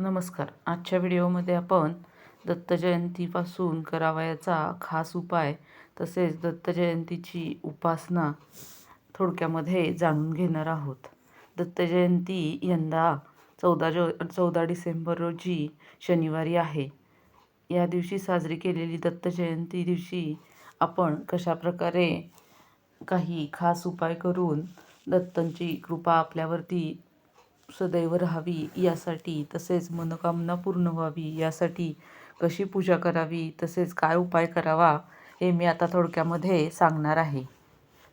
नमस्कार. आजच्या व्हिडिओमध्ये आपण दत्तजयंतीपासून करावयाचा खास उपाय तसेच दत्तजयंतीची उपासना थोडक्यामध्ये जाणून घेणार आहोत. दत्तजयंती यंदा चौदा जो चौदा डिसेंबर रोजी शनिवारी आहे. या दिवशी साजरी केलेली दत्तजयंती दिवशी आपण कशाप्रकारे काही खास उपाय करून दत्तांची कृपा आपल्यावरती सदैव राहावी यासाठी तसेच मनोकामना पूर्ण व्हावी यासाठी कशी पूजा करावी तसेच काय उपाय करावा हे मी आता थोडक्यामध्ये सांगणार आहे.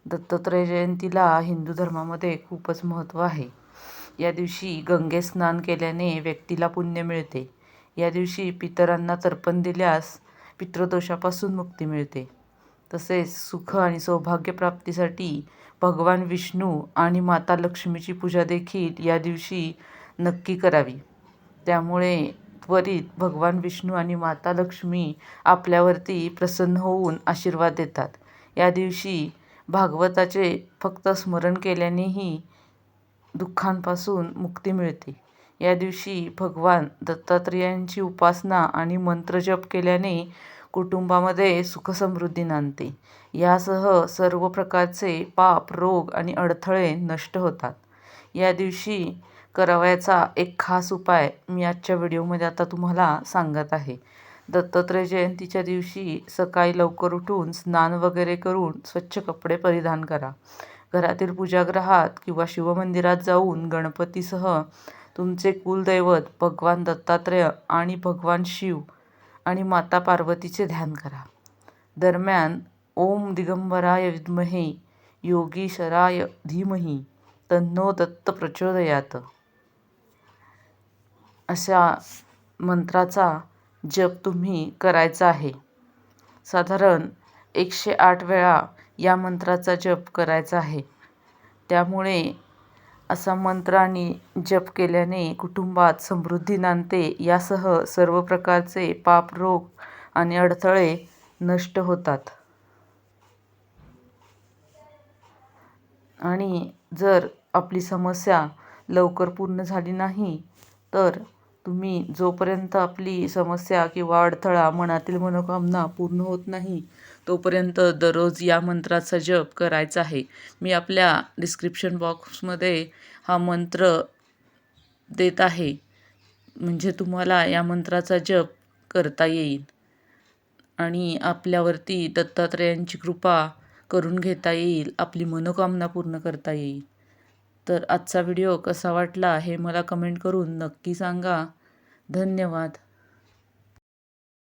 दत्तात्रय जयंतीला हिंदू धर्मामध्ये खूपच महत्त्व आहे. या दिवशी गंगे स्नान केल्याने व्यक्तीला पुण्य मिळते. या दिवशी पितरांना तर्पण दिल्यास पितृदोषापासून मुक्ती मिळते. तसेच सुख आणि सौभाग्य प्राप्तीसाठी भगवान विष्णू आणि माता लक्ष्मीची पूजा देखील या दिवशी नक्की करावी. त्यामुळे त्वरित भगवान विष्णू आणि माता लक्ष्मी आपल्यावरती प्रसन्न होऊन आशीर्वाद देतात. या दिवशी भागवताचे फक्त स्मरण केल्यानेही दुःखांपासून मुक्ती मिळते. या दिवशी भगवान दत्तात्रेयांची उपासना आणि मंत्रजप केल्याने कुटुंबामध्ये सुखसमृद्धी नांदते. यासह सर्व प्रकारचे पाप रोग आणि अडथळे नष्ट होतात. या दिवशी करावयाचा एक खास उपाय मी आजच्या व्हिडिओमध्ये आता तुम्हाला सांगत आहे. दत्तात्रय जयंतीच्या दिवशी सकाळी लवकर उठून स्नान वगैरे करून स्वच्छ कपडे परिधान करा. घरातील पूजागृहात किंवा शिवमंदिरात जाऊन गणपतीसह तुमचे कुलदैवत भगवान दत्तात्रेय आणि भगवान शिव आणि माता पार्वतीचे ध्यान करा. दरम्यान ओम दिगंबराय विद्महे योगीशराय धीमही तन्नो दत्त प्रचोदयात. अशा मंत्राचा जप तुम्ही करायचा आहे. साधारण एकशे आठ वेळा या मंत्राचा जप करायचा आहे. त्यामुळे असा मंत्राने जप केल्याने कुटुंबात समृद्धी नांदते. यासह सर्व प्रकारचे पाप रोग आणि अडथळे नष्ट होतात. आणि जर आपली समस्या लवकर पूर्ण झाली नाही तर तुम्ही जोपर्यंत आपली समस्या किंवा अडथळा मनातील मनोकामना पूर्ण होत नाही तोपर्यंत दररोज या मंत्राचा जप करायचा आहे. मी आपल्या डिस्क्रिप्शन बॉक्समध्ये हा मंत्र देत आहे. म्हणजे तुम्हाला या मंत्राचा जप करता येईल. आणि आपल्यावरती दत्तात्रेयांची कृपा करून घेता येईल. आपली मनोकामना पूर्ण करता येईल. तर आजचा व्हिडिओ कसा वाटला हे मला कमेंट करून नक्की सांगा. धन्यवाद.